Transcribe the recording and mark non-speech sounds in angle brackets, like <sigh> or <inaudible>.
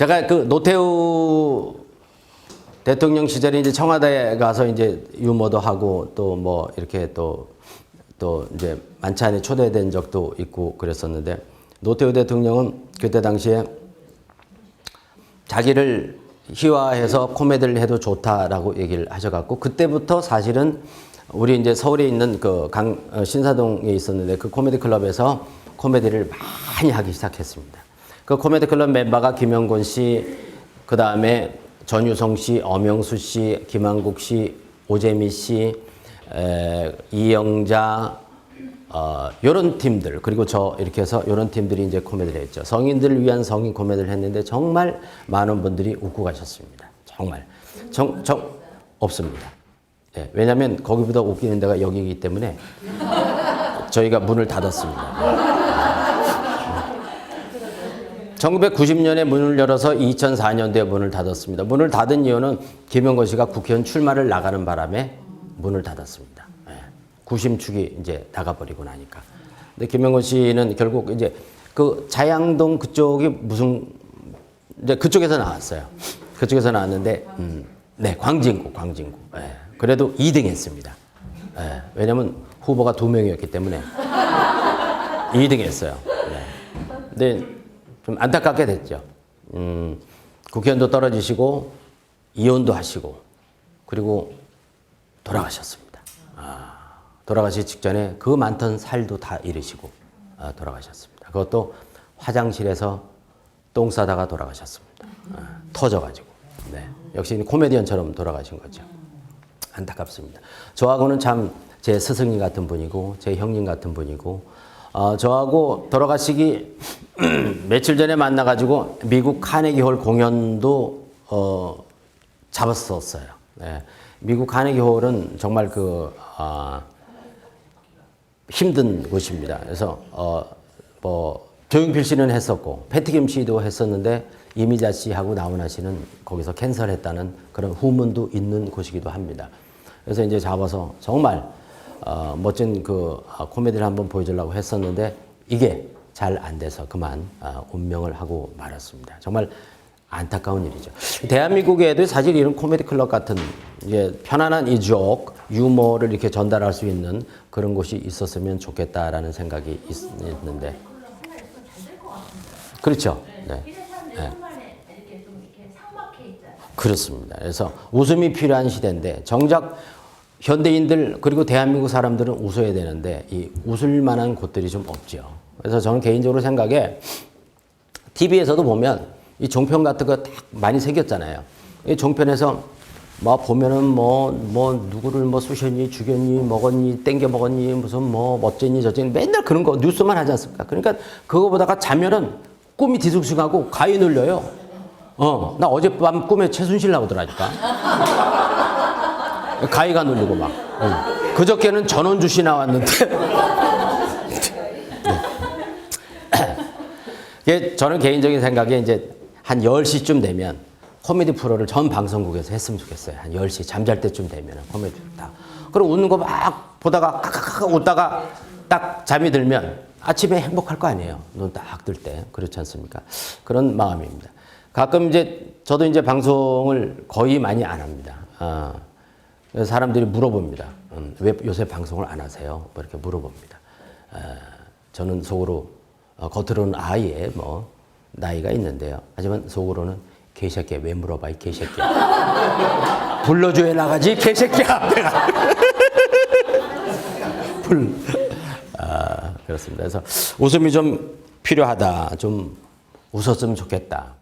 제가 그 노태우 대통령 시절에 이제 청와대에 가서 이제 유머도 하고 또 뭐 이렇게 또 또 이제 만찬에 초대된 적도 있고 그랬었는데 노태우 대통령은 그때 당시에 자기를 희화해서 코미디를 해도 좋다라고 얘기를 하셔갖고 그때부터 사실은 우리 이제 서울에 있는 그강 어, 신사동에 있었는데 그 코미디 클럽에서 코미디를 많이 하기 시작했습니다. 그 코미디 클럽 멤버가 김영곤 씨, 그 다음에 전유성 씨, 엄영수 씨, 김한국 씨, 오재미 씨, 에, 이영자, 어, 요런 팀들, 그리고 저 이렇게 해서 요런 팀들이 이제 코미디를 했죠. 성인들을 위한 성인 코미디를 했는데 정말 많은 분들이 웃고 가셨습니다. 정말. 정, 정, 없습니다. 예, 왜냐면 거기보다 웃기는 데가 여기이기 때문에 저희가 문을 닫았습니다. 1990년에 문을 열어서 2004년도에 문을 닫았습니다. 문을 닫은 이유는 김영건 씨가 국회의원 출마를 나가는 바람에 문을 닫았습니다. 예. 구심축이 이제 나가버리고 나니까. 근데 김영건 씨는 결국 이제 그 자양동 그쪽이 무슨 이제 그쪽에서 나왔어요. 그쪽에서 나왔는데, 음, 네, 광진구, 광진구. 예. 그래도 2등 했습니다. 예. 왜냐면 후보가 두 명이었기 때문에 <laughs> 2등 했어요. 네. 근데 좀 안타깝게 됐죠. 음, 국회의원도 떨어지시고 이혼도 하시고 그리고 돌아가셨습니다. 아, 돌아가시 직전에 그 많던 살도 다 잃으시고 아, 돌아가셨습니다. 그것도 화장실에서 똥 싸다가 돌아가셨습니다. 아, 터져가지고. 네. 역시 코미디언처럼 돌아가신 거죠. 안타깝습니다. 저하고는 참 제 스승님 같은 분이고 제 형님 같은 분이고 어, 저하고 돌아가시기 <clears throat> 며칠 전에 만나가지고 미국 카네기홀 공연도 어, 잡았었어요. 네. 미국 카네기홀은 정말 그 아, 힘든 곳입니다. 그래서 어, 뭐 조용필 씨는 했었고 패티김 씨도 했었는데 이미자 씨하고 나훈아 씨는 거기서 캔슬했다는 그런 후문도 있는 곳이기도 합니다. 그래서 이제 잡아서 정말 어, 멋진 그 아, 코미디를 한번 보여주려고 했었는데 이게 잘 안 돼서 그만 아, 운명을 하고 말았습니다. 정말 안타까운 일이죠. 대한민국에도 사실 이런 코미디 클럽 같은 이제 편안한 이족 유머를 이렇게 전달할 수 있는 그런 곳이 있었으면 좋겠다라는 생각이 있, 있는데 그렇죠. 네. 있잖아요. 그렇습니다. 그래서 웃음이 필요한 시대인데 정작 현대인들 그리고 대한민국 사람들은 웃어야 되는데 이 웃을 만한 곳들이 좀 없죠. 그래서 저는 개인적으로 생각에 TV에서도 보면 이 종편 같은 거 딱 많이 새겼잖아요. 이 종편에서 뭐 보면은 뭐, 뭐 누구를 뭐 쑤셨니, 죽였니, 먹었니, 땡겨 먹었니, 무슨 뭐 멋졌니, 저쨌니 맨날 그런 거 뉴스만 하지 않습니까? 그러니까 그거 보다가 자면은 꿈이 뒤숭숭하고 가위 눌려요. 어, 나 어젯밤 꿈에 최순실 나오더라니까. 가위가 눌리고 막. 응. 그저께는 전원주 씨 나왔는데. <laughs> 이게 저는 개인적인 생각에 이제 한 10시쯤 되면 코미디 프로를 전 방송국에서 했으면 좋겠어요. 한 10시 잠잘 때쯤 되면 코미디 다. 그리고 웃는 거 막 보다가 카카카 웃다가 딱 잠이 들면 아침에 행복할 거 아니에요. 눈 딱 뜰 때. 그렇지 않습니까? 그런 마음입니다. 가끔 이제 저도 이제 방송을 거의 많이 안 합니다. 아, 사람들이 물어봅니다. 음, 왜 요새 방송을 안 하세요? 뭐 이렇게 물어봅니다. 아, 저는 속으로 어, 겉으로는 아예 뭐 나이가 있는데요. 하지만 속으로는 개새끼야 왜 물어봐 이 개새끼야. <laughs> 불러줘야 나가지 개새끼야. 내가. <laughs> 불. 아 그렇습니다. 그래서 웃음이 좀 필요하다. 좀 웃었으면 좋겠다.